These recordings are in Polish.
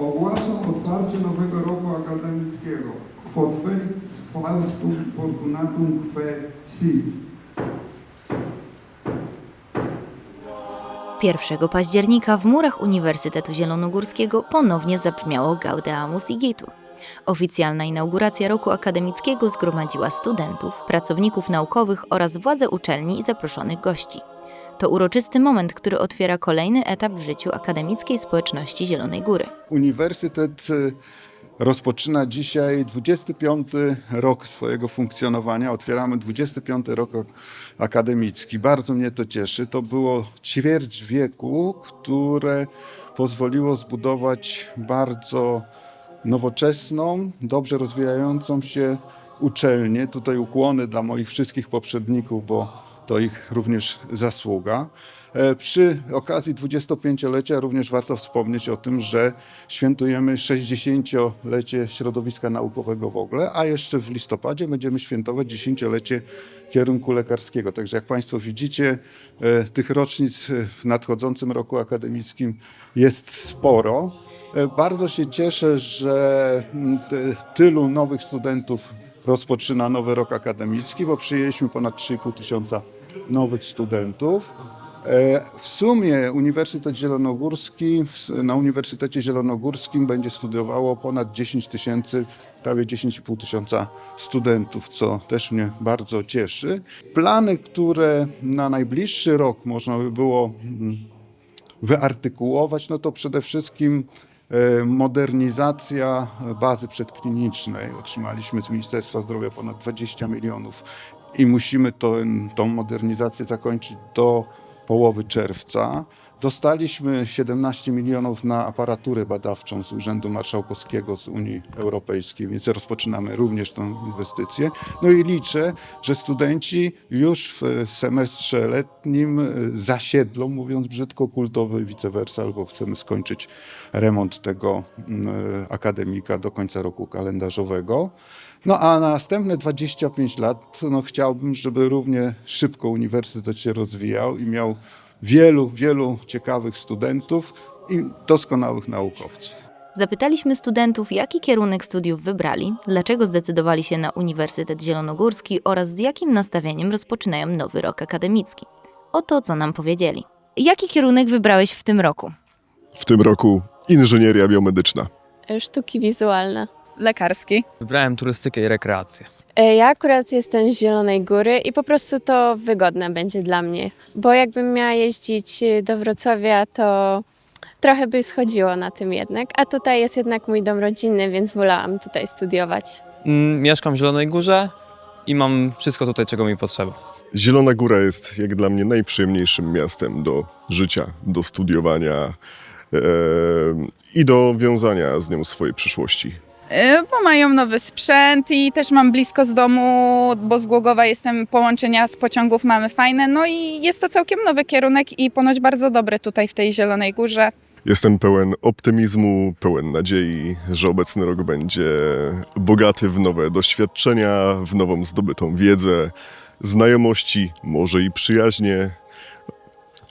Ogłaszam otwarcie nowego roku akademickiego. Quod felix faustum fortunatum que sit. 1 października w murach Uniwersytetu Zielonogórskiego ponownie zabrzmiało Gaudeamus Igitur. Oficjalna inauguracja roku akademickiego zgromadziła studentów, pracowników naukowych oraz władze uczelni i zaproszonych gości. To uroczysty moment, który otwiera kolejny etap w życiu akademickiej społeczności Zielonej Góry. Uniwersytet y, rozpoczyna dzisiaj 25 rok swojego funkcjonowania. Otwieramy 25 rok akademicki. Bardzo mnie to cieszy. To było ćwierć wieku, które pozwoliło zbudować bardzo nowoczesną, dobrze rozwijającą się uczelnię. Tutaj ukłony dla moich wszystkich poprzedników, bo to ich również zasługa. E, Przy okazji 25-lecia również warto wspomnieć o tym, że świętujemy 60-lecie środowiska naukowego w ogóle, a jeszcze w listopadzie będziemy świętować 10-lecie kierunku lekarskiego. Także jak Państwo widzicie, e, tych rocznic w nadchodzącym roku akademickim jest sporo. E, Bardzo się cieszę, że mm, ty- tylu nowych studentów rozpoczyna nowy rok akademicki, bo przyjęliśmy ponad 3,5 tysiąca nowych studentów. E, W sumie Uniwersytet Zielonogórski, na Uniwersytecie Zielonogórskim będzie studiowało ponad 10 tysięcy, prawie 10,5 tysiąca studentów, co też mnie bardzo cieszy. Plany, które na najbliższy rok można by było mm, wyartykułować, no to przede wszystkim e, modernizacja bazy przedklinicznej. Otrzymaliśmy z Ministerstwa Zdrowia ponad 20 milionów i musimy tą modernizację zakończyć do połowy czerwca. Dostaliśmy 17 milionów na aparaturę badawczą z Urzędu Marszałkowskiego z Unii Europejskiej, więc rozpoczynamy również tę inwestycję. No i liczę, że studenci już w semestrze letnim e, zasiedlą, mówiąc brzydko, kultowy vice versa, albo chcemy skończyć remont tego mm, e, akademika do końca roku kalendarzowego. No a na następne 25 lat no, chciałbym, żeby równie szybko uniwersytet się rozwijał i miał wielu, wielu ciekawych studentów i doskonałych naukowców. Zapytaliśmy studentów, jaki kierunek studiów wybrali, dlaczego zdecydowali się na Uniwersytet Zielonogórski oraz z jakim nastawieniem rozpoczynają nowy rok akademicki. Oto co nam powiedzieli. Jaki kierunek wybrałeś w tym roku? W tym roku inżynieria biomedyczna. Sztuki wizualne. Lekarski. Wybrałem turystykę i rekreację. E, Ja akurat jestem z Zielonej Góry i po prostu to wygodne będzie dla mnie, bo jakbym miała jeździć e, do Wrocławia, to trochę by schodziło na tym jednak, a tutaj jest jednak mój dom rodzinny, więc wolałam tutaj studiować. Mm, Mieszkam w Zielonej Górze i mam wszystko tutaj, czego mi potrzeba. Zielona Góra jest jak dla mnie najprzyjemniejszym miastem do życia, do studiowania e, i do wiązania z nią swojej przyszłości. Y, Bo mają nowy sprzęt i też mam blisko z domu, bo z Głogowa jestem, połączenia z pociągów mamy fajne. No i jest to całkiem nowy kierunek i ponoć bardzo dobry tutaj w tej Zielonej Górze. Jestem pełen optymizmu, pełen nadziei, że obecny rok będzie bogaty w nowe doświadczenia, w nową zdobytą wiedzę, znajomości, może i przyjaźnie.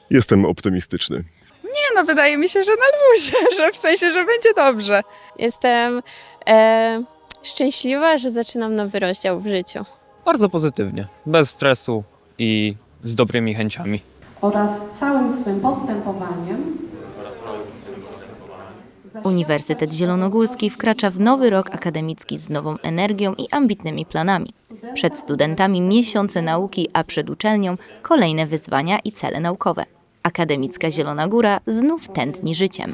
Jestem optymistyczny. Nie no, wydaje mi się, że na luzie, że w sensie, że będzie dobrze. Jestem e, szczęśliwa, że zaczynam nowy rozdział w życiu. Bardzo pozytywnie, bez stresu i z dobrymi chęciami. oraz całym swym postępowaniem Uniwersytet Zielonogórski wkracza w nowy rok akademicki z nową energią i ambitnymi planami. Przed studentami miesiące nauki, a przed uczelnią kolejne wyzwania i cele naukowe. Akademicka Zielona Góra znów tętni życiem.